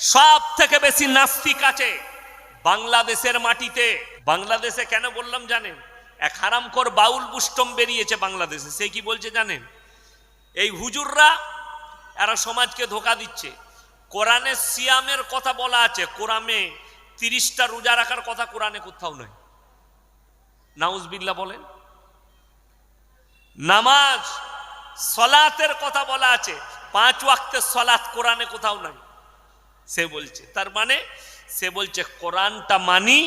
সব থেকে বেশি নাস্তিক আছে বাংলাদেশের মাটিতে। বাংলাদেশে কেন বললাম জানেন? এক হারামখোর বাউল পুষ্টম বেরিয়েছে বাংলাদেশে। সে কি বলছে জানেন? এই হুজুররা, এরা সমাজকে ধোকা দিচ্ছে। কোরআনে সিয়ামের কথা বলা আছে। কোরআনে তিরিশটা রোজা রাখার কথা কোরআনে কোথাও নয় নাউজবিল্লা বলেন। নামাজ, সলাতের কথা বলা আছে। পাঁচ ওয়াক্তের সলাৎ কোরআনে কোথাও নাই। সে বলছে, তার মানে সে বলছে, কোরআনটা মানি,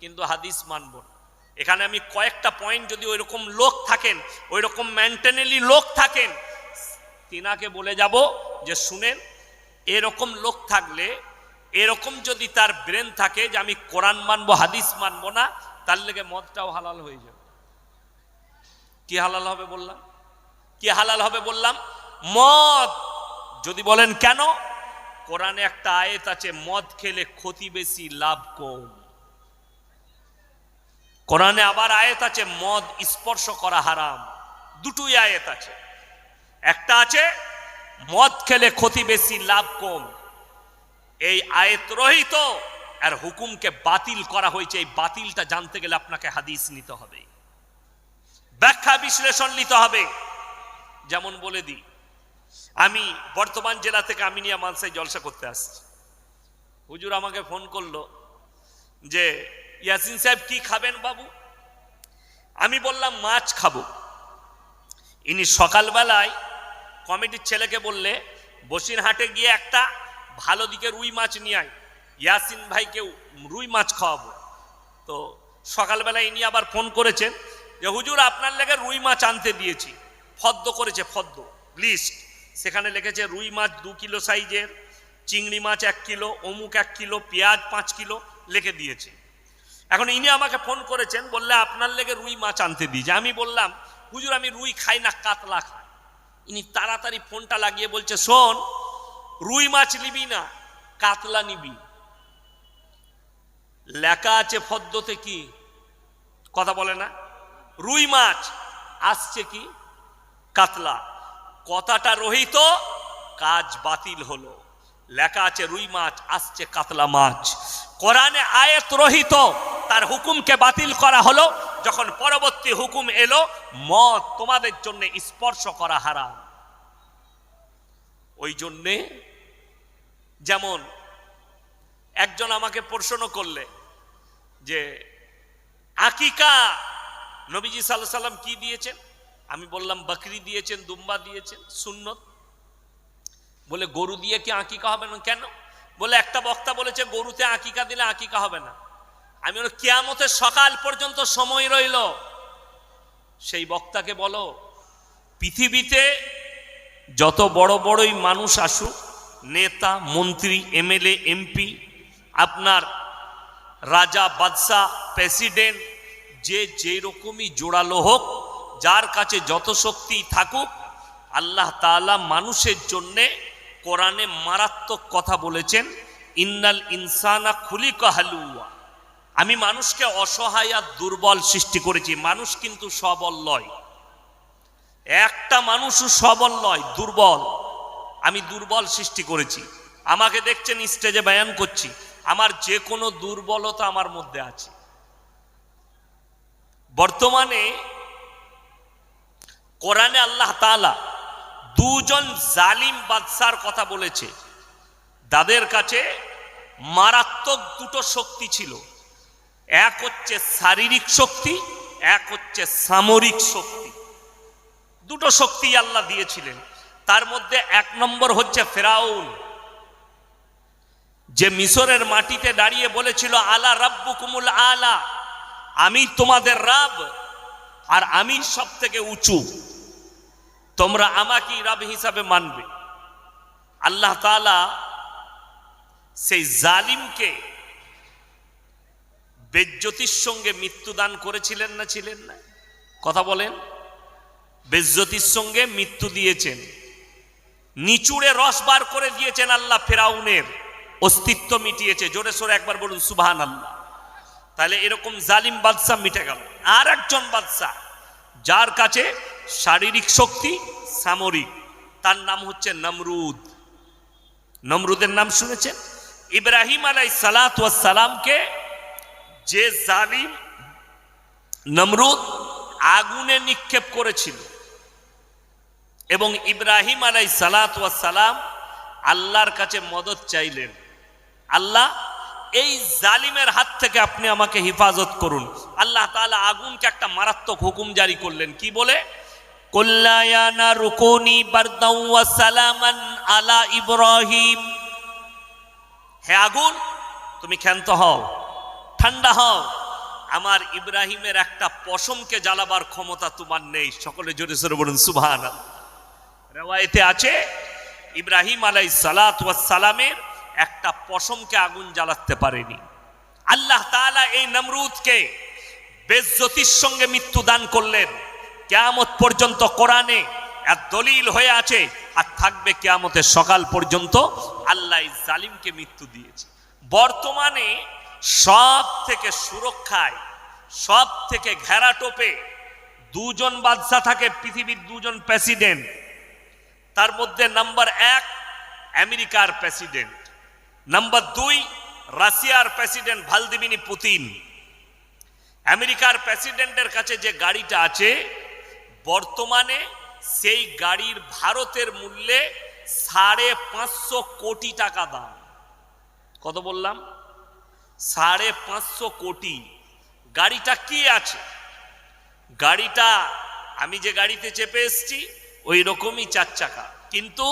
কিন্তু হাদিস মানব না। এখানে আমি কয়েকটা পয়েন্ট যদি ওই রকম লোক থাকেন ওই রকম মেন্টেনালি লোক থাকেন, তিনাকে বলে যাব যে, শুনেন, এরকম লোক থাকলে, এরকম যদি তার ব্রেন থাকে যে, আমি কোরআন মানবো, হাদিস মানবো না, তার লেগে মদটাও হালাল হয়ে যাবে। কি হালাল হবে বললাম? কি হালাল হবে বললাম? মদ, যদি বলেন কেন? কোরআনে একটা আয়েত আছে, মদ খেলে ক্ষতি বেশি, লাভ কম। কোরআনে আবার আয়েত আছে, মদ স্পর্শ করা হারাম। দুটোই আয়েত আছে। একটা আছে, মদ খেলে ক্ষতি বেশি, লাভ কম। এই আয়েত রহিত, আর হুকুমকে বাতিল করা হয়েছে। এই বাতিলটা জানতে গেলে আপনাকে হাদিস নিতে হবে। ব্যাখ্যা বিশ্লেষণ নিতে হবে। যেমন বলে দিই আমি বর্তমান জেলা থেকে আমি নিয়ে মানসাই জলসা করতে আসছি। হুজুর আমাকে ফোন করল যে, ইয়াসিন সাহেব কি খাবেন বাবু? আমি বললাম, মাছ খাব। ইনি সকালবেলায় কমিটির ছেলেকে বললে, বসিরহাটে গিয়ে একটা ভালো দিকে রুই মাছ নিয়ে আয়, ইয়াসিন ভাইকে রুই মাছ খাওয়াবো। তো সকালবেলা ইনি আবার ফোন করেছেন যে, হুজুর আপনার লেগে রুই মাছ আনতে দিয়েছি, ফদ্দ করেছে, ফদ্দ লিস্ট সেখানে লিখেছে রুই মাছ দু কিলো সাইজের, চিংড়ি মাছ এক কিলো, অমুক এক কিলো, পেঁয়াজ পাঁচ কিলো লিখে দিয়েছে। এখন ইনি আমাকে ফোন করেছেন, বললে আপনার লেগে রুই মাছ আনতে দিয়েছে আমি বললাম, হুজুর, আমি রুই খাই না, কাতলা খাই। ইনি তাড়াতাড়ি ফোনটা লাগিয়ে বলছে, শোন, রুই মাছ নিবি না, কাতলা নিবি। লেখা আছে ফদ্দতে কি? কথা বলে না। রুই মাছ আসছে কি? কাতলা। কথাটা রহিত, কাজ বাতিল হলো। লেখা আছে, রুই মাছ, আসছে কাতলা মাছ। কোরআনে আয়াত রহিত, তার হুকুমকে বাতিল করা হলো। যখন পরবর্তী হুকুম এলো মদ তোমাদের জন্য স্পর্শ করা হারাম। ওই জন্যে, যেমন একজন আমাকে প্রশ্ন করলে যে, আকিকা নবীজি সাল্লাহ সাল্লাম কি দিয়েছেন? আমি বললাম, বকরি দিয়েছেন, দুম্বা দিয়েছেন, সুন্নত? বলে, গরু দিয়ে কি আঁকিকা হবে না? কেন? বলে, একটা বক্তা বলেছে, গরুতে আঁকিকা দিলে আঁকিকা হবে না। আমি বলি কেয়ামতের সকাল পর্যন্ত সময় রইল। সেই বক্তাকে বলো, পৃথিবীতে যত বড় বড়ই মানুষ আসুক, নেতা, মন্ত্রী, এমএলএ, এমপি, আপনার রাজা, বাদশাহ, প্রেসিডেন্ট, যে যেরকমই জোড়ালো হোক যার কাছে যত শক্তি থাকুক, আল্লাহ তাআলা মানুষের জন্যে কোরআনে মারাত্মক কথা বলেছেন, ইন্নাল ইনসানা খুলিকা হালুয়া। আমি মানুষকে অসহায় আর দুর্বল সৃষ্টি করেছি, মানুষ কিন্তু সবল লয় একটা মানুষও সবল নয়, দুর্বল। আমি দুর্বল সৃষ্টি করেছি। আমাকে দেখছেন স্টেজে বয়ান করছি। আমার যে কোনো দুর্বলতা আমার মধ্যে আছে। বর্তমানে কোরআনে আল্লাহ তাআলা দুজন জালিম বাদশার কথা বলেছে। তাদের কাছে মারাত্মক দুটো শক্তি ছিল। এক হচ্ছে শারীরিক শক্তি, এক হচ্ছে সামরিক শক্তি। দুটো শক্তি আল্লাহ দিয়েছিলেন। তার মধ্যে এক নম্বর হচ্ছে ফেরাউন। যে মিশরের মাটিতে দাঁড়িয়ে বলেছিল, আলা রাব্বুকুমুল আলা, আমি তোমাদের রাব আর আমি সব থেকে উঁচু। তোমরা আমাকেই রাব হিসাবে মানবে। আল্লাহ তাআলা সেই জালিমকে বেজ্জতির সঙ্গে মৃত্যুদান করেছিলেন না ছিলেন না? কথা বলেন। বেজ্জতির সঙ্গে মৃত্যু দিয়েছেন। নিচুড়ে রস বার করে দিয়েছেন আল্লাহ ফেরাউনের। অস্তিত্ব মিটিয়েছে। জোরে সোরে একবার বলুন সুবাহান আল্লাহ তাহলে এরকম জালিম বাদশাহ মিটে গেল। আর একজন বাদশাহ যার কাছে শারীরিক শক্তি সামরিক, তার নাম হচ্ছে নমরুদ। নমরুদের নাম শুনেছেন? ইব্রাহিম আলাই সালাত সালামকে যে জালিম নমরুদ আগুনে নিক্ষেপ করেছিল এবং ইব্রাহিম আলাই সালাত সালাম আল্লাহর কাছে মদত চাইলেন। আল্লাহ এই জালিমের হাত থেকে আপনি আমাকে হেফাজত করুন। আল্লাহ তাআলা আগুনকে একটা মারাত্মক হুকুম জারি করলেন। কি বলে? কল্যায়ানা রুকুনি আলা ইব্রাহিম। হে আগুন, তুমি ক্ষান্ত হও, ঠান্ডা হও। আমার ইব্রাহিমের একটা পশমকে জ্বালাবার ক্ষমতা তোমার নেই। সকলে জোরে সরে বলুন সুবহান রেওয়ায়েতে আছে ইব্রাহিম আলাই সালাত সালামের একটা পশমকে আগুন জ্বালাতে পারেনি। আল্লাহ তাআলা এই নমরুদকে বেজ্জতির সঙ্গে মৃত্যু দান করলেন। কেয়ামত পর্যন্ত কোরআনে এক দলিল হয়ে আছে আর থাকবে কেয়ামতের সকাল পর্যন্ত আল্লাহ জালিমকে মৃত্যু দিয়েছে। বর্তমানে সব থেকে সুরক্ষায় সব থেকে ঘেরা টোপে দুজন বাদশা থাকে, পৃথিবীর দুজন প্রেসিডেন্ট। তার মধ্যে নাম্বার এক আমেরিকার প্রেসিডেন্ট। নাম্বার দুই, রাশিয়ার প্রেসিডেন্ট ভালদিমিনি পুতিন। আমেরিকার প্রেসিডেন্টের কাছে যে গাড়িটা আছে, বর্তমানে সেই গাড়ির ভারতের মূল্যে সাড়ে পাঁচশো কোটি টাকা দাম। কত বললাম? সাড়ে পাঁচশো কোটি। গাড়িটা কি আছে? গাড়িটা, আমি যে গাড়িতে চেপে এসছি, ওই রকমই চার চাকা কিন্তু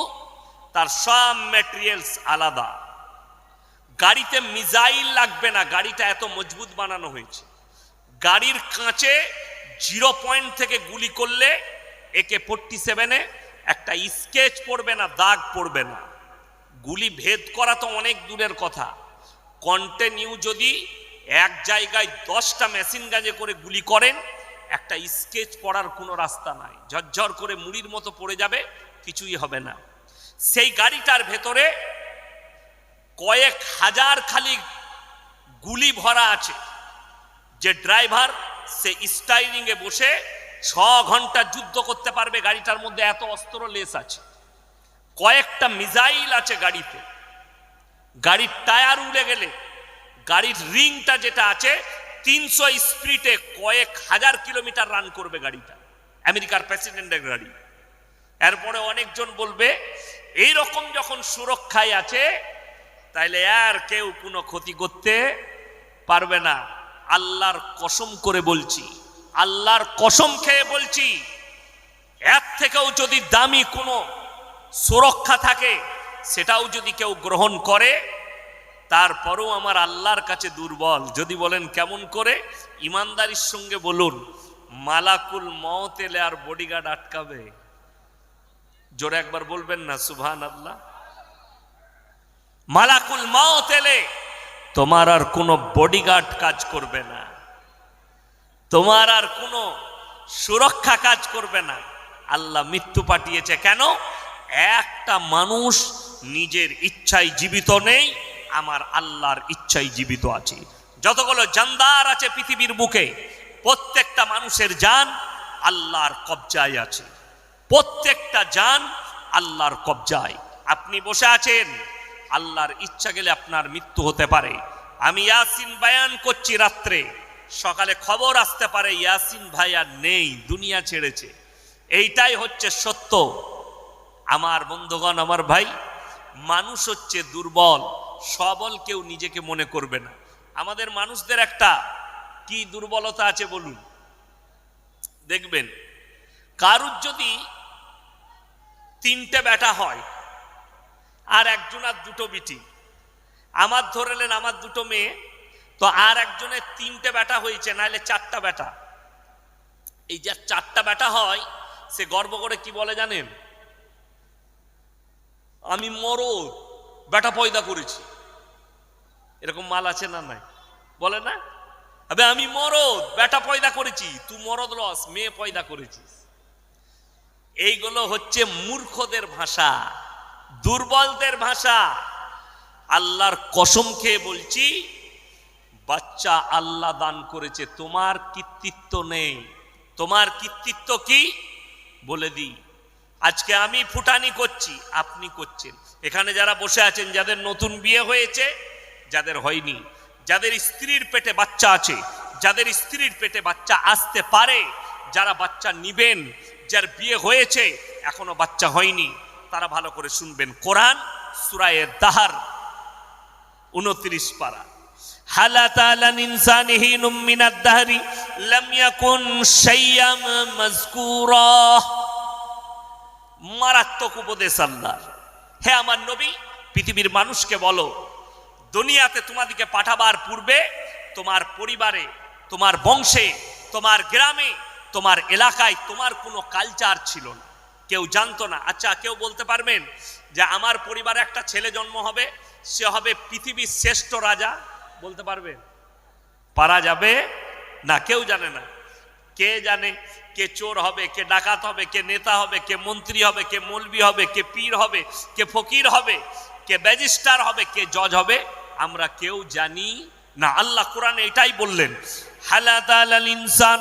তার সব ম্যাটেরিয়ালস আলাদা। গাড়িতে মিজাইল লাগবে না, গাড়িটা এত মজবুত বানানো হয়েছে। গাড়ির কাঁচে জিরো পয়েন্ট থেকে গুলি করলে একে ফোরটি সেভেনে একটা স্কেচ পড়বে না, দাগ পড়বে না। গুলি ভেদ করা তো অনেক দূরের কথা। কন্টিনিউ যদি এক জায়গায় দশটা মেশিন গাজে করে গুলি করেন, একটা স্কেচ পড়ার কোনো রাস্তা নাই। ঝরঝর করে মুড়ির মতো পড়ে যাবে, কিছুই হবে না। সেই গাড়িটার ভেতরে কয়েক হাজার খালি গুলি ভরা আছে। যে ড্রাইভার, সে স্টাইরিং এ বসে ছ ঘণ্টা যুদ্ধ করতে পারবে গাড়িটার মধ্যে, এত অস্ত্র লেস আছে। কয়েকটা মিসাইল আছে গাড়িতে। গাড়ির টায়ার উড়ে গেলে, গাড়ির রিংটা যেটা আছে, তিনশো স্পিডে কয়েক হাজার কিলোমিটার রান করবে গাড়িটা, আমেরিকার প্রেসিডেন্টের গাড়ি। এরপরে অনেকজন বলবে এই রকম যখন সুরক্ষায় আছে তাইলে আর কেউ কোনো ক্ষতি করতে পারবে না। আল্লাহর কসম করে বলছি, আল্লাহর কসম খেয়ে বলছি, এর থেকেও যদি দামি কোনো সুরক্ষা থাকে, সেটাও যদি কেউ গ্রহণ করে, তারপরও আমার আল্লাহর কাছে দুর্বল। যদি বলেন কেমন করে? ইমানদারির সঙ্গে বলুন, মালাকুল মত এলে আর বডিগার্ড আটকাবে। জোরে একবার বলবেন না সুভান আল্লাহ মালাকুল মত এলে তোমার আর কোনো বডিগার্ড কাজ করবে না। তোমার আর কোনো সুরক্ষা কাজ করবে না। আল্লাহ মৃত্যু পাঠিয়েছে কেন? একটা মানুষ নিজের ইচ্ছায় জীবিত নেই, আমার আল্লাহর ইচ্ছায় জীবিত আছে। যতগুলো জানদার আছে পৃথিবীর বুকে, প্রত্যেকটা মানুষের যান আল্লাহর কবজায় আছে। প্রত্যেকটা যান আল্লাহর কবজায়। আপনি বসে আছেন? আল্লাহর ইচ্ছা গেলে আপনার মৃত্যু হতে পারে। আমি ইয়াসিন বায়ান করছি রাত্রে। সকালে খবর আসতে পারে, ইয়াসিন ভাই আর নেই, দুনিয়া ছেড়েছে। এইটাই হচ্ছে সত্য। আমার বন্ধুগণ, আমার ভাই, মানুষ হচ্ছে দুর্বল, সবল কেউ নিজেকে মনে করবে না। আমাদের মানুষদের একটা কি দুর্বলতা আছে বলুন? দেখবেন, কারুর যদি তিনটে ব্যাটা হয় আর একজন আর দুটো বিটি। আমার ধরেলেন আমার দুটো মেয়ে, তো আর একজনের তিনটে বেটা হয়েছে, নাহলে চারটা বেটা। এই যে চারটা বেটা হয়, সে গর্ব করে কি বলে জানেন? আমি মরদ বেটা পয়দা করেছি। এরকম মাল আছে না নাই? বলে না? আবে, আমি মরদ বেটা পয়দা করেছি তুই মরদ লস মেয়ে পয়দা করেছিস। এইগুলো হচ্ছে মূর্খদের ভাষা। দুর্বলদের ভাষা। আল্লাহর কসম খেয়ে বলছি, বাচ্চা আল্লাহ দান করেছে, তোমার কৃতিত্ব নেই। তোমার কৃতিত্ব কি? বলে দিই। আজকে আমি ফুটানি করছি, আপনি করছেন। এখানে যারা বসে আছেন, যাদের নতুন বিয়ে হয়েছে, যাদের হয়নি, যাদের স্ত্রীর পেটে বাচ্চা আছে, যাদের স্ত্রীর পেটে বাচ্চা আসতে পারে, যারা বাচ্চা নিবেন, যার বিয়ে হয়েছে, এখনও বাচ্চা হয়নি। তারা ভালো করে শুনবেন। কোরআন সুরায়ে দাহার, উনত্রিশ পারা। হালাত আলান ইনসানিহিনুম মিনাদ মারাত্মক উপদেশ আল্লাহর। হে আমার নবী, পৃথিবীর মানুষকে বলো, দুনিয়াতে তোমাদিকে পাঠাবার পূর্বে তোমার পরিবারে, তোমার বংশে, তোমার গ্রামে, তোমার এলাকায় তোমার কোনো কালচার ছিল না। কেউ জানতো না। আচ্ছা কেউ বলতে পারবেন যে আমার পরিবারে একটা ছেলে জন্ম হবে, সে হবে পৃথিবীর শ্রেষ্ঠ রাজা? বলতে পারবেন। পারা যাবে? না, কেউ জানে না। কে জানে কে চোর হবে, কে ডাকাত হবে, কে নেতা হবে, কে মন্ত্রী হবে, কে মৌলবি হবে, কে পীর হবে, কে ফকির হবে, কে ব্যাজিস্টার হবে, কে জজ হবে, আমরা কেউ জানি না। আল্লাহ কোরআনে এটাই বললেন হালাত ইনসান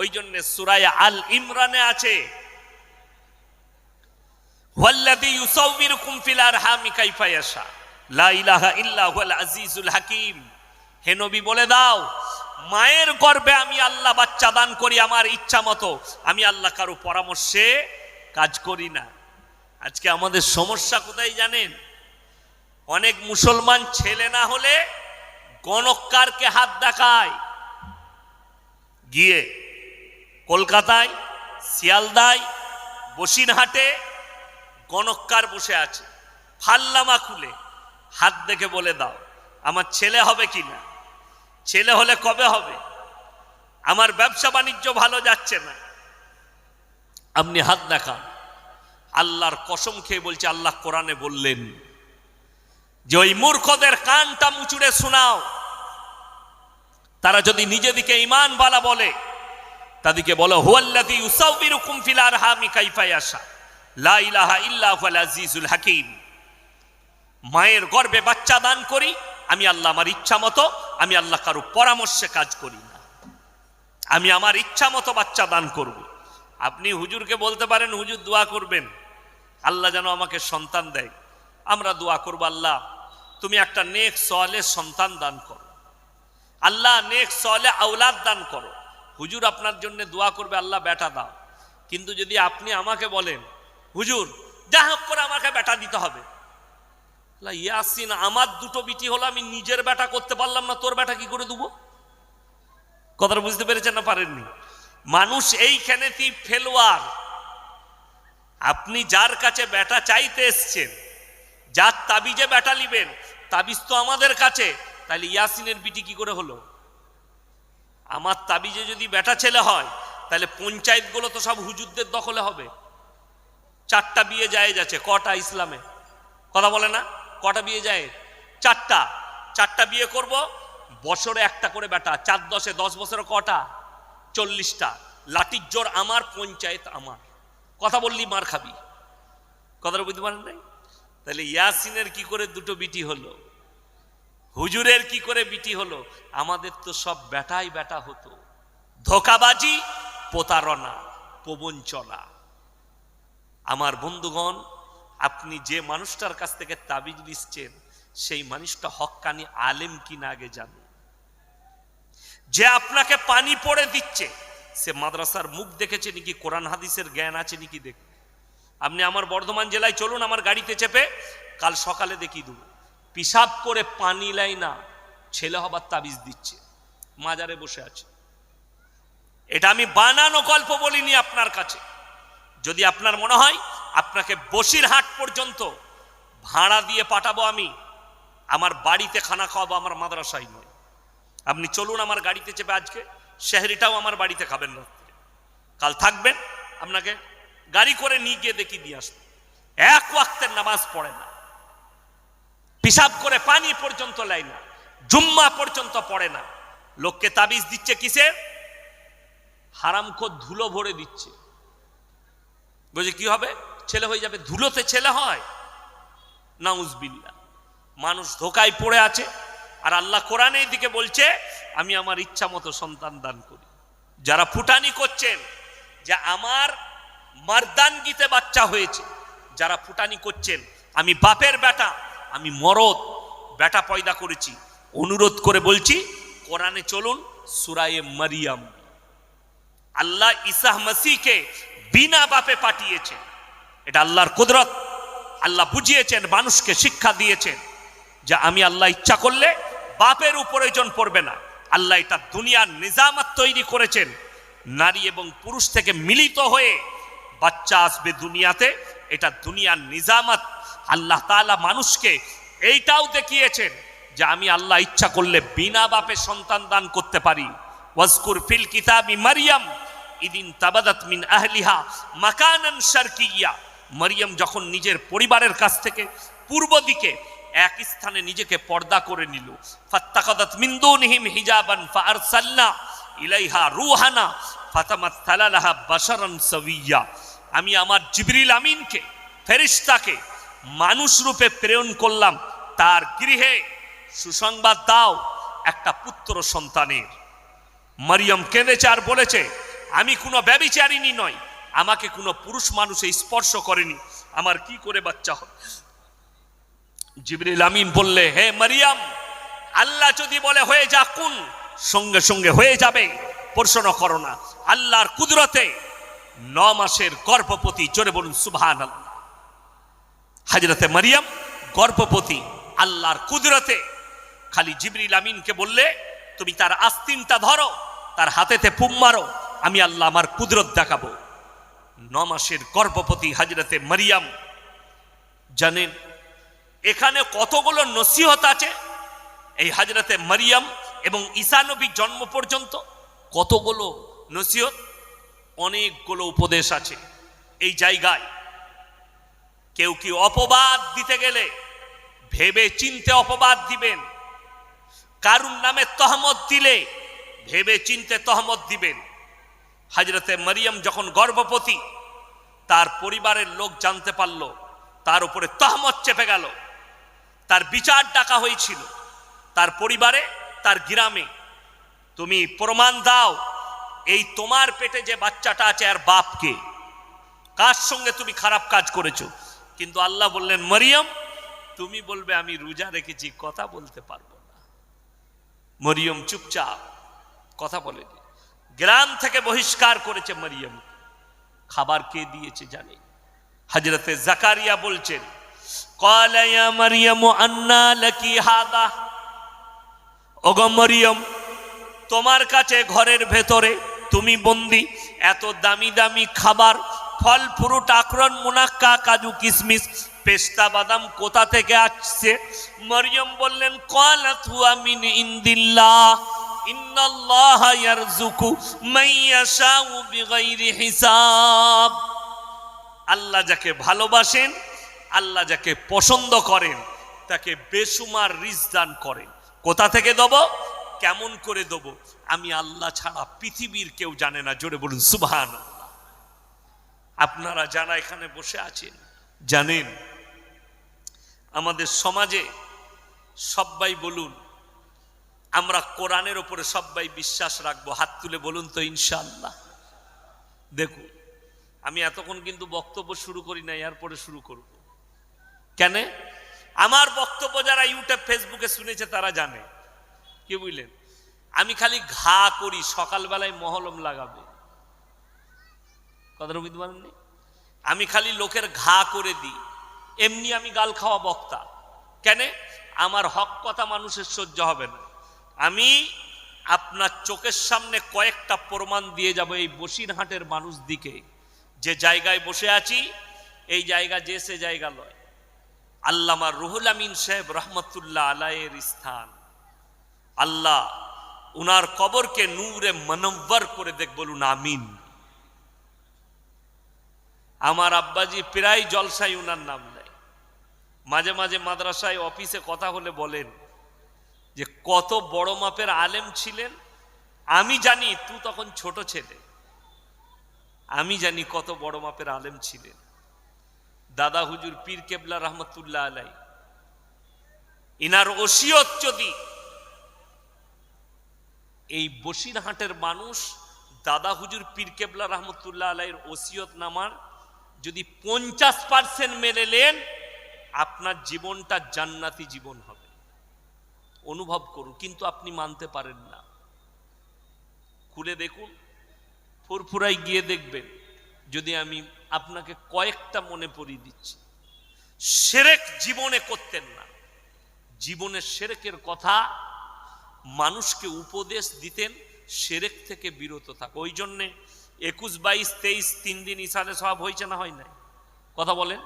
ওই জন্য সুরায়া আল ইমরানে আছে বলে দাও, মায়ের গর্ভে আমি আল্লাহ বাচ্চা দান করি আমার ইচ্ছা মতো, আমি আল্লাহ কারও পরামর্শে কাজ করি না। আজকে আমাদের সমস্যা কোথায় জানেন? অনেক মুসলমান ছেলে না হলে গণকারকে হাত দেখায়। গিয়ে কলকাতায়, শিয়ালদায় বসিনহাটে গণকার বসে আছে। ফাল্লামা খুলে হাত দেখে বলে দাও, আমার ছেলে হবে কি না ছেলে হলে কবে হবে? আমার ব্যবসা বাণিজ্য ভালো যাচ্ছে না। আপনি হাত দেখান। আল্লাহর কসম খেয়ে বলছে, আল্লাহ কোরআনে বললেন, যে ওই মূর্খদের কানটা মুচুড়ে শোনাও। তারা যদি নিজেদিকে ইমান বালা বলে তাদেরকে বলো, হুয়াল্লাযী লা ইলাহা মায়ের গর্ভে বাচ্চা দান করি, আমি আল্লাহ আমার ইচ্ছা মতো, আমি আল্লাহ কারও পরামর্শে কাজ করি না। আমি আমার ইচ্ছা মতো বাচ্চা দান করব। আপনি হুজুরকে বলতে পারেন, হুজুর দোয়া করবেন। আল্লাহ যেন আমাকে সন্তান দেয়। আমরা দোয়া করব, আল্লাহ, তুমি একটা নেক সলে সন্তান দান করো। আল্লাহ, নেক সলে আউলাদ দান করো। হুজুর আপনার জন্য দোয়া করবে, আল্লাহ বেটা দাও। কিন্তু যদি আপনি আমাকে বলেন, হুজুর, যা হোক করে আমাকে বেটা দিতে হবে। ইয়াসিন, আমার দুটো বিটি হলো, আমি নিজের বেটা করতে পারলাম না, তোর ব্যাটা কি করে দেবো? কথাটা বুঝতে পেরেছেন না পারেননি? মানুষ এইখানেতেই ফেলোয়ার? আপনি যার কাছে ব্যাটা চাইতে এসছেন, যার তাবিজে ব্যাটা নিবেন, তাবিজ তো আমাদের কাছে তাহলে ইয়াসিনের বিটি কি করে হলো? আমার তাবিজে যদি বেটা ছেলে হয়, তাহলে পঞ্চায়েতগুলো তো সব হুজুরদের দখলে হবে। চারটা বিয়ে যায় যাচ্ছে কটা ইসলামে? কথা বলে না? কটা বিয়ে যায় চারটা। চারটা বিয়ে করব, বছরে একটা করে বেটা, চার দশে দশ বছরে কটা? চল্লিশটা। লাঠির জোর আমার, পঞ্চায়েত আমার। কথা বললি, মার খাবি। কথাটা বুঝতে পারেন নাই? তাহলে ইয়াসিনের কি করে দুটো বিটি হলো? হুজুরের কি করে বিটি হলো? আমাদের তো সব বেটাই বেটা হতো। ধোকাবাজি, প্রতারণা, প্রবঞ্চনা। আমার বন্ধুগণ, আপনি যে মানুষটার কাছ থেকে তাবিজ নিচ্ছেন, সেই মানুষটা হক্কানি আলেম কি না আগে জানুন যে আপনাকে পানি পড়ে দিচ্ছে, সে মাদ্রাসার মুখ দেখেছে নাকি, কোরআন হাদিসের জ্ঞান আছে নাকি দেখ। আপনি আমার বর্ধমান জেলায় চলুন, আমার গাড়িতে চেপে, কাল সকালে দেখিয়ে দেবো। পিসাব করে পানি লাই না, ছেলে হবার তাবিজ দিচ্ছে, মাজারে বসে আছে। এটা আমি বানানো গল্প বলিনি আপনার কাছে। যদি আপনার মনে হয়, আপনাকে বসিরহাট পর্যন্ত ভাড়া দিয়ে পাঠাবো আমি, আমার বাড়িতে খানা খাওয়াবো আমার মাদ্রাসায় নয়। আপনি চলুন আমার গাড়িতে চেপে আজকে, শেহরিটাও আমার বাড়িতে খাবেন রাত্রে কাল থাকবেন, আপনাকে গাড়ি করে নিয়ে গিয়ে দেখি দিয়ে আসব। এক ওয়াক্তের নামাজ পড়ে না। পিসাব করে পানি পর্যন্ত নেয় না, জুম্মা পর্যন্ত পড়ে না। লোককে তাবিজ দিচ্ছে কিসের হারামখোর ধুলো ভরে দিচ্ছে। বুঝে কি হবে? ছেলে হয়ে যাবে। ধুলোতে ছেলে হয়? নাউজবিল্লা মানুষ ধোকায় পড়ে আছে। আর আল্লাহ কোরআনের দিকে বলছে, আমি আমার ইচ্ছা মতো সন্তান দান করি। যারা ফুটানি করছেন, যে আমার মারদানগিতে বাচ্চা হয়েছে, যারা ফুটানি করছেন, আমি বাপের বেটা আমি মরদ, বেটা পয়দা করেছি। অনুরোধ করে বলছি, কোরআনে চলুন, সুরায়ে মারিয়াম। আল্লাহ ইসাহ মাসিকে বিনা বাপে পাঠিয়েছেন। এটা আল্লাহর কুদরত। আল্লাহ বুঝিয়েছেন, মানুষকে শিক্ষা দিয়েছেন যে আমি আল্লাহ ইচ্ছা করলে বাপের উপরেজন পড়বে না। আল্লাহ এটা দুনিয়ার নিজামাত তৈরি করেছেন। নারী এবং পুরুষ থেকে মিলিত হয়ে বাচ্চা আসবে দুনিয়াতে। এটা দুনিয়ার নিজামাত আল্লাহ তাআলা মানুষকে এইটাও দেখিয়েছেন যে আমি আল্লাহ ইচ্ছা করলে বিনা বাপে সন্তান দান করতে পারি। ওয়াজকুর ফিল কিতাবি মারিয়াম, ইদিন তাবাদাত মিন আহলিহা মাকানান শারকিয়া মারিয়াম যখন নিজের পরিবারের কাছ থেকে পূর্ব দিকে এক স্থানে নিজেকে পর্দা করে নিল। ফাত্তাকাদাত মিন দুনহিম হিজাবান ফাআরসালনা ইলাইহা রুহানা ফাতামাত্তালা লাহা বাশারান সাবিয়্যা আমি আমার জিবরিল আমিনকে ফেরেশতাকে মানুষ রূপে প্রেরণ করলাম, তার গৃহে সুসংবাদ দাও একটা পুত্র সন্তানের। মারিয়াম কেঁদেছে বলেছে, আমি কোনো ব্যবিচারিণী নয় আমাকে কোনো পুরুষ মানুষে স্পর্শ করেনি, আমার কি করে বাচ্চা হয় জিবরিল আমিন বললে, হে মারিয়াম, আল্লাহ যদি বলে হয়ে যা কোন সঙ্গে সঙ্গে হয়ে যাবে, প্রশ্ন করো না। আল্লাহর কুদরতে ন মাসের গর্ভবতী জোরে বলুন সুবহান আল্লাহ হাজরতে মারিয়াম গর্ভবতী, আল্লাহর কুদরতে। খালি জিবরিল আমিনকে বললে, তুমি তার আস্তিনটা ধরো, তার হাতেতে পুম মারো, আমি আল্লাহ আমার কুদরত দেখাবো। ন মাসের গর্ভবতী হাজরতে মারিয়াম জানেন, এখানে কতগুলো নসিহত আছে? এই হাজরতে মারিয়াম এবং ঈসা নবীর জন্ম পর্যন্ত কতগুলো নসিহত? অনেকগুলো উপদেশ আছে। এই জায়গায় কেউ কি অপবাদ দিতে গেলে, ভেবে চিনতে অপবাদ দিবেন? কারুর নামে তহমত দিলে, ভেবে চিনতে তহমত দিবেন? হাজরতে মারিয়াম যখন গর্ভবতী, তার পরিবারের লোক জানতে পারল, তার উপরে তহমত চেপে গেল। তার বিচার ডাকা হয়েছিল। তার পরিবারে, তার গ্রামে, তুমি প্রমাণ দাও, এই তোমার পেটে যে বাচ্চাটা আছে আর বাপকে, কার সঙ্গে তুমি খারাপ কাজ করেছ? কিন্তু আল্লাহ বললেন, মরিয়ম, তুমি বলবে আমি রোজা রেখেছি, কথা বলতে পারব না। মরিয়ম চুপচাপ কথা বলেনি। গ্রাম থেকে বহিষ্কার করেছে মরিয়ম। খাবার কে দিয়েছে জানি? হজরতে জাকারিয়া বলছেন মরিয়ম, আন্না লকি মরিয়ম, তোমার কাছে ঘরের ভেতরে তুমি বন্দি, এত দামি দামি খাবার ফল, ফ্রুট আক্রন মুনাক্কা, কাজু কিশমিশ পেস্তা, বাদাম কোথা থেকে আসছে? মরিয়ম বললেন, কালাত হুয়া মিন ইন্দিল্লাহ, ইন্নাল্লাহ ইয়ারযুকু মান ইয়াশাউ বিগাইরি হিসাব। আল্লাহ যাকে ভালোবাসেন, আল্লাহ যাকে পছন্দ করেন, তাকে বেসুমার রিজ দান করেন। কোথা থেকে দেব? কেমন করে দেব? আমি আল্লাহ ছাড়া পৃথিবীর কেউ জানে না। জোরে বলুন সুবহান আপনারা যারা এখানে বসে আছেন, জানেন, আমাদের সমাজে সবাই বলুন, আমরা কোরআনের ওপরে সবাই বিশ্বাস রাখব। হাত তুলে বলুন তো ইনশাল্লাহ দেখুন, আমি এতক্ষণ কিন্তু বক্তব্য শুরু করি না, এরপরে শুরু করব। কেন? আমার বক্তব্য যারা ইউটিউব, ফেসবুকে শুনেছে তারা জানে। কি বুঝলেন? আমি খালি ঘা করি, সকালবেলায় মহলম লাগাবে। কথাটা বুঝতে পারেননি? আমি খালি লোকের ঘা করে দিই। এমনি আমি গাল খাওয়া বক্তা। কেন? আমার হক কথা মানুষের সহ্য হবে না। আমি আপনার চোখের সামনে কয়েকটা প্রমাণ দিয়ে যাব এই বসিরহাটের মানুষ দিকে যে জায়গায় বসে আছি, এই জায়গা যে সে জায়গা লয়। আল্লামা রুহুল আমিন সাহেব রহমতুল্লাহ আলাইয়ের স্থান। আল্লাহ, উনার কবরকে নূরে মনব্বর করে দেখ বলুন আমিন। আমার আব্বাজি প্রায় জলসাই উনার নাম নেয়। মাঝে মাঝে মাদ্রাসায় অফিসে কথা হলে বলেন যে, কত বড় মাপের আলেম ছিলেন? আমি জানি তুই তখন ছোট ছেলে। আমি জানি কত বড় মাপের আলেম ছিলেন। দাদা হুজুর পীর কেবলা রহমতুল্লাহ আলাই। ইনার ওসিয়ত যদি এই বসিরহাটের মানুষ, দাদা হুজুর পীর কেবলা রহমতুল্লাহ আলাইয়ের ওসিয়ত নামার যদি পঞ্চাশ পার্সেন্ট মেনে নেন, আপনার জীবনটা জান্নাতি জীবন হবে। অনুভব করুন, কিন্তু আপনি মানতে পারেন না। খুলে দেখুন ফুরফুরাই গিয়ে দেখবেন, যদি আমি আপনাকে কয়েকটা মনে পড়িয়ে দিচ্ছি। সেরেক জীবনে করতেন না। জীবনের সেরেকের কথা মানুষকে উপদেশ দিতেন, সেরেক থেকে বিরত থাক। ওই জন্যে একুশ, বাইশ, তেইশ, তিন দিন ইসালে সব হয়েছে না হয় নাই? কথা বলেন।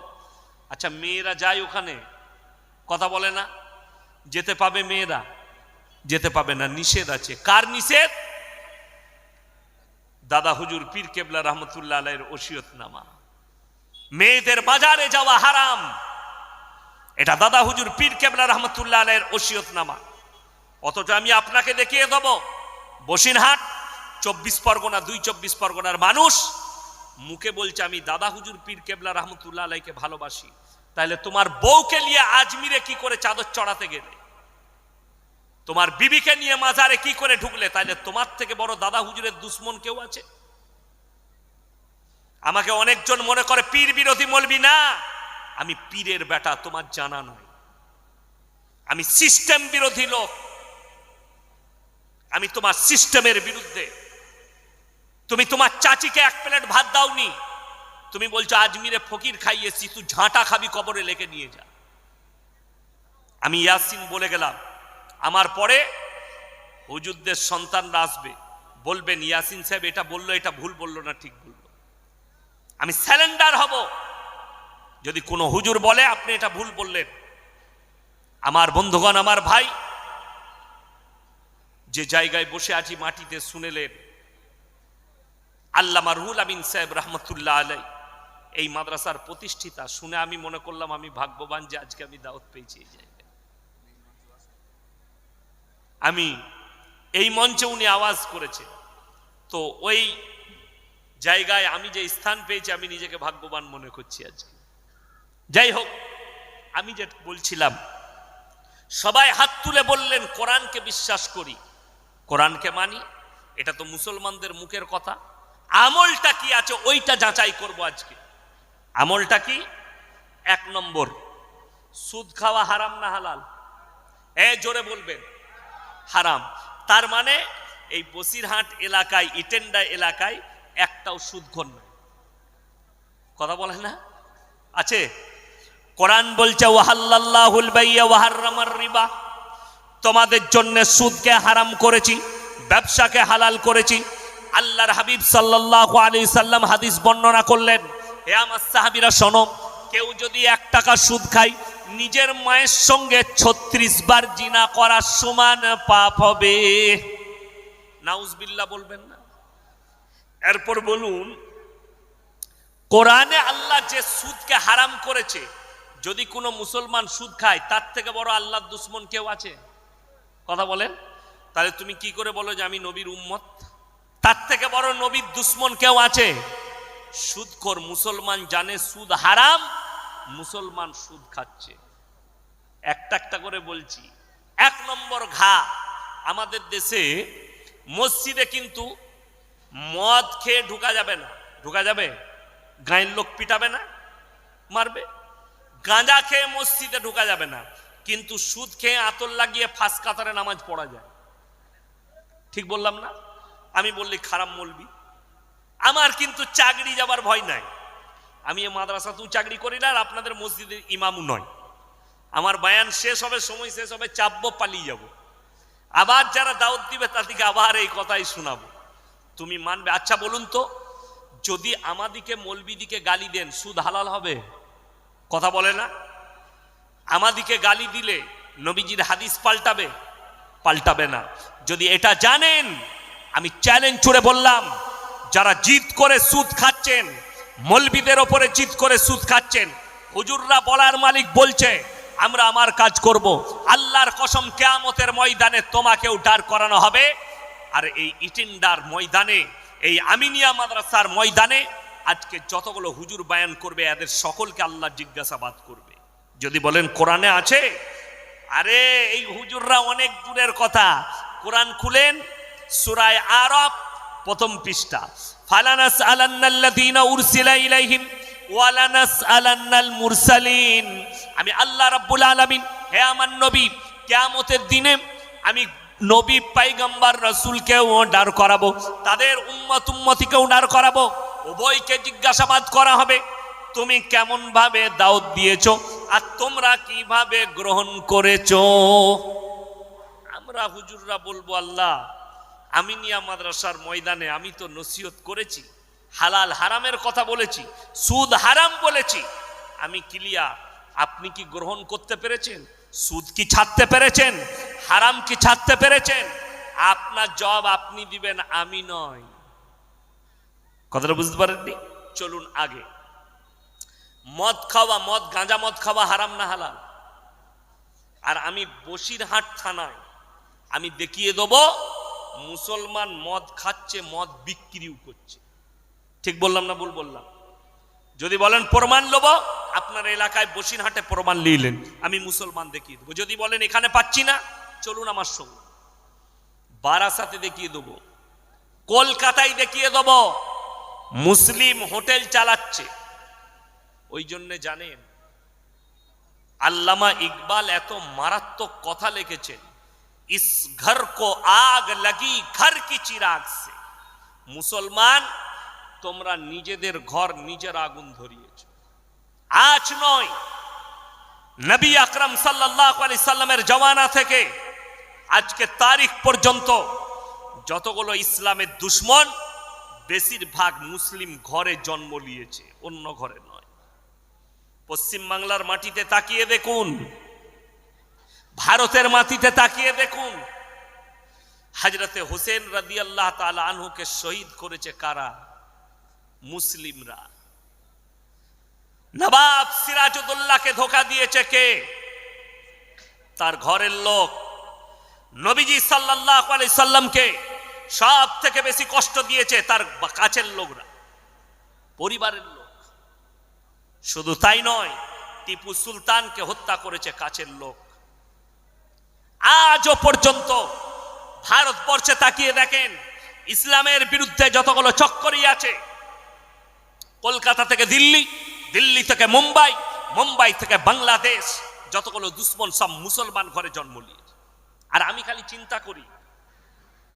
আচ্ছা মেয়েরা যায় ওখানে? কথা বলে না? যেতে পাবে মেয়েরা? যেতে পাবে না, নিষেধ আছে। কার নিষেধ? দাদা হুজুর পীর কেবলা রহমতুল্লাহ আলাইয়ের ওসিয়ত নামা মেয়েদের বাজারে যাওয়া হারাম। এটা দাদা হুজুর পীর কেবলা রহমতুল্লাহ আলাইয়ের ওসিয়ত নামা অথচ আমি আপনাকে দেখিয়ে দেব। বসিরহাট চব্বিশ পরগনা, দুই চব্বিশ পরগনার মানুষ মুখে বলছে, আমি দাদা হুজুর পীর কেবলা রহমতুল্লাহ আলাইকে ভালোবাসি। তাহলে তোমার বউকে নিয়ে আজমিরে কি করে চাদর চড়াতে গেলে? তোমার বিবিকে নিয়ে মাজারে কি করে ঢুকলে? তাহলে তোমার থেকে বড় দাদা হুজুরের দুশ্মন কেউ আছে? আমাকে অনেকজন মনে করে, পীর বিরোধী বলবি না। আমি পীরের বেটা, তোমার জানা নয়। আমি সিস্টেম বিরোধী লোক। আমি তোমার সিস্টেমের বিরুদ্ধে তুমি তোমার চাচিকে এক প্লেট ভাত দাওনি। তুমি বলছো আজমিরে ফকির খাইয়েছি, তুই ঝাঁটা খাবি, কবরে লেকে নিয়ে যা। আমি ইয়াসিন বলে গেলাম। আমার পরে হুজুরদের সন্তানরা আসবে, বলবেন, ইয়াসিন সাহেব, এটা বলল, এটা ভুল বলল না, ঠিক বলল। আমি স্যালেন্ডার হব। যদি কোনো হুজুর বলে, আপনি এটা ভুল বললেন। আমার বন্ধুগণ, আমার ভাই, যে জায়গায় বসে আছি মাটিতে শুনেলেন আল্লামা রুহুল আমিন সাহেব রহমতুল্লাহ আলাই এই মাদ্রাসার প্রতিষ্ঠিতা, শুনে আমি মনে করলাম আমি ভাগ্যবান যে আজকে আমি দাওয়াত পেয়েছি এই জায়গায়। আমি এই মঞ্চে উনি আওয়াজ করেছে। তো ওই জায়গায় আমি যে স্থান পেয়েছি, আমি নিজেকে ভাগ্যবান মনে করছি আজকে। যাই হোক, আমি যে বলছিলাম, সবাই হাত তুলে বললেন, কোরআনকে বিশ্বাস করি। কোরআনকে মানি, এটা তো মুসলমানদের মুখের কথা। আমলটা কি আছে ওইটা যাচাই করব আজকে। আমলটা কি? এক নম্বর, সুদ খাওয়া হারাম না হালাল? এ, জোরে বলবেন। হারাম। তার মানে এই বসিরহাট এলাকায়, ইটেন্ডা এলাকায় একটাও সুদঘর নয় কথা বলে না? আছে? কোরআন বলছে ওয়াহাল্লাহুল রিবা। তোমাদের জন্য সুদকে হারাম করেছি, ব্যবসাকে হালাল করেছি আল্লাহর হাবিব সাল্লাল্লাহু আলাইহি সাল্লাম হাদিস বর্ণনা করলেন হে আমার সাহাবীরা, শোনো, কেউ যদি এক টাকা সুদ খায়, নিজের মায়ের সঙ্গে ছত্রিশ বার জিনা করার সমান পাপ হবে। নাউজবিল্লাহ বলবেন না। এরপর বলুন, কোরআনে আল্লাহ যে সুদকে হারাম করেছে, যদি কোনো মুসলমান সুদ খায়, তার থেকে বড় আল্লাহর দুশ্মন কেউ আছে? কথা বলেন। তাহলে তুমি কি করে বলো যে আমি নবীর উম্মত? তার থেকে বড় নবীর দুশ্মন কেউ আছে? সুদখোর মুসলমান জানে সুদ হারাম, মুসলমান সুদ খাচ্ছে। একটা একটা করে বলছি। এক নম্বর ঘা আমাদের দেশে মসজিদে কিন্তু মদ খেয়ে ঢুকা যাবে না। ঢুকা যাবে? গাঁয়ের লোক পিটাবে না, মারবে। গাঁজা খেয়ে মসজিদে ঢুকা যাবে না। কিন্তু সুদ খেয়ে আতর লাগিয়ে ফাঁস কাতারে নামাজ পড়া যায়। ঠিক বললাম না? আমি বললি খারাপ বলবি। আমার কিন্তু চাকরি যাবার ভয় নাই। আমি এ মাদ্রাসাতেও চাকরি করি না আর আপনাদের মসজিদের ইমামও নয়। আমার বায়ান শেষ হবে, সময় শেষ হবে, চাপবো, পালিয়ে যাব। আবার যারা দাওয়াত দিবে তাদেরকে আবার এই কথাই শোনাবো। তুমি মানবে? আচ্ছা বলুন তো, যদি আমাদিকে মলবিদিকে গালি দেন, সুদ হালাল হবে? কথা বলে না? আমাদিকে গালি দিলে নবীজির হাদিস পাল্টাবে? পাল্টাবে না। যদি এটা জানেন আমি চ্যালেঞ্জ ছুড়ে বললাম, যারা জিদ করে সুদ খাচ্ছেন, মলবিদের ওপরে জিদ করে সুদ খাচ্ছেন, হুজুররা বলার মালিক বলছে, আমরা আমার কাজ করব। আল্লাহর কসম কেয়ামতের ময়দানে তোমাকেও দাঁড় করানো হবে। আর এই ইটিন্ডার ময়দানে, এই আমিনিয়া মাদ্রাসার ময়দানে আজকে যতগুলো হুজুর বায়ান করবে, এদের সকলকে আল্লাহ জিজ্ঞাসাবাদ করবে। যদি বলেন কোরআনে আছে? আরে, এই হুজুররা অনেক দূরের কথা। কোরআন খুলেন সুরায় আরব, প্রথম পৃষ্ঠা। ফালানাস আলান্নাল্লাযীনা উরসিলা ইলাইহিম ওয়ালানাস আলান্নাল মুরসালিন। আমি আল্লাহ রাব্বুল আলামিন, হে আমার নবী, কিয়ামতের দিনে আমি নবী, পাইগাম্বার, রাসূলকেও দাঁড় করাবো, তাদের উম্মত উম্মতিকেও দাঁড় করাবো, উভয়কে জিজ্ঞাসাবাদ করা হবে, তুমি কেমন ভাবে দাওয়াত দিয়েছ আর তোমরা কীভাবে গ্রহণ করেছ? আমরা হুজুররা বলব, আল্লাহ আমিনিয়া মাদ্রাসার ময়দানে আমি তো নসিহত করেছি, হালাল হারামের কথা বলেছি, সুদ হারাম বলেছি। আমি ক্লিয়া, আপনি কি গ্রহণ করতে পেরেছেন? সুদ কি ছাড়তে পেরেছেন? হারাম কি ছাড়তে পেরেছেন? আপনার জব আপনি দিবেন, আমি নয়। কথাটা বুঝতে পারেননি? চলুন আগে। মদ খাওয়া মদ, গাঁজা মদ খাওয়া হারাম না হালাল? আর আমি বসিরহাট থানায় আমি দেখিয়ে দেব মুসলমান মদ খাচ্ছে, মদ বিক্রিও করছে। ঠিক বললাম না ভুল বললাম? যদি বলেন প্রমাণ লব, আপনার এলাকায় বসিরহাটে প্রমাণ নিলেন, আমি মুসলমান দেখিয়ে দেবো। যদি বলেন এখানে পাচ্ছি না, চলুন আমার সঙ্গে। বারাসাতে দেখিয়ে দেবো, কলকাতায় দেখিয়ে দেবো, মুসলিম হোটেল চালাচ্ছে। ওই জন্যে জানেন, আল্লামা ইকবাল এত মারাত্মক কথা লিখেছেন ইস ঘর কো আগ লাগি ঘর কি চিরাগ সে মুসলমান তোমরা নিজেদের ঘর নিজের আগুন ধরিয়েছ আজ নয় নবী আকরাম সাল্লাহ আলি সাল্লামের জমানা থেকে আজকে তারিখ পর্যন্ত যতগুলো ইসলামের দুশ্মন বেশিরভাগ মুসলিম ঘরে জন্ম নিয়েছে অন্য ঘরে নয়। পশ্চিম বাংলার মাটিতে তাকিয়ে দেখুন। ভারতের মাটিতে তাকিয়ে দেখুন। হাজরতে হোসেন রাদি আল্লাহ আনহুকে শহীদ করেছে কারা? মুসলিমরা। নবাব সিরাজউদ্দৌলাকে ধোকা দিয়েছে কে? তার ঘরের লোক। নবীজি সাল্লাহ সাল্লামকে সব থেকে বেশি কষ্ট দিয়েছে তার কাছের লোকরা, পরিবারের লোক। শুধু তাই নয়, টিপু সুলতানকে হত্যা করেছে কাছের লোক। আজও পর্যন্ত ভারতবর্ষে তাকিয়ে দেখেন, ইসলামের বিরুদ্ধে যতগুলো চক্করই আছে, কলকাতা থেকে দিল্লি দিল্লি থেকে মুম্বাই মুম্বাই থেকে বাংলাদেশ, যতগুলো দুশ্মন সব মুসলমান ঘরে জন্ম নিয়েছে। আর আমি খালি চিন্তা করি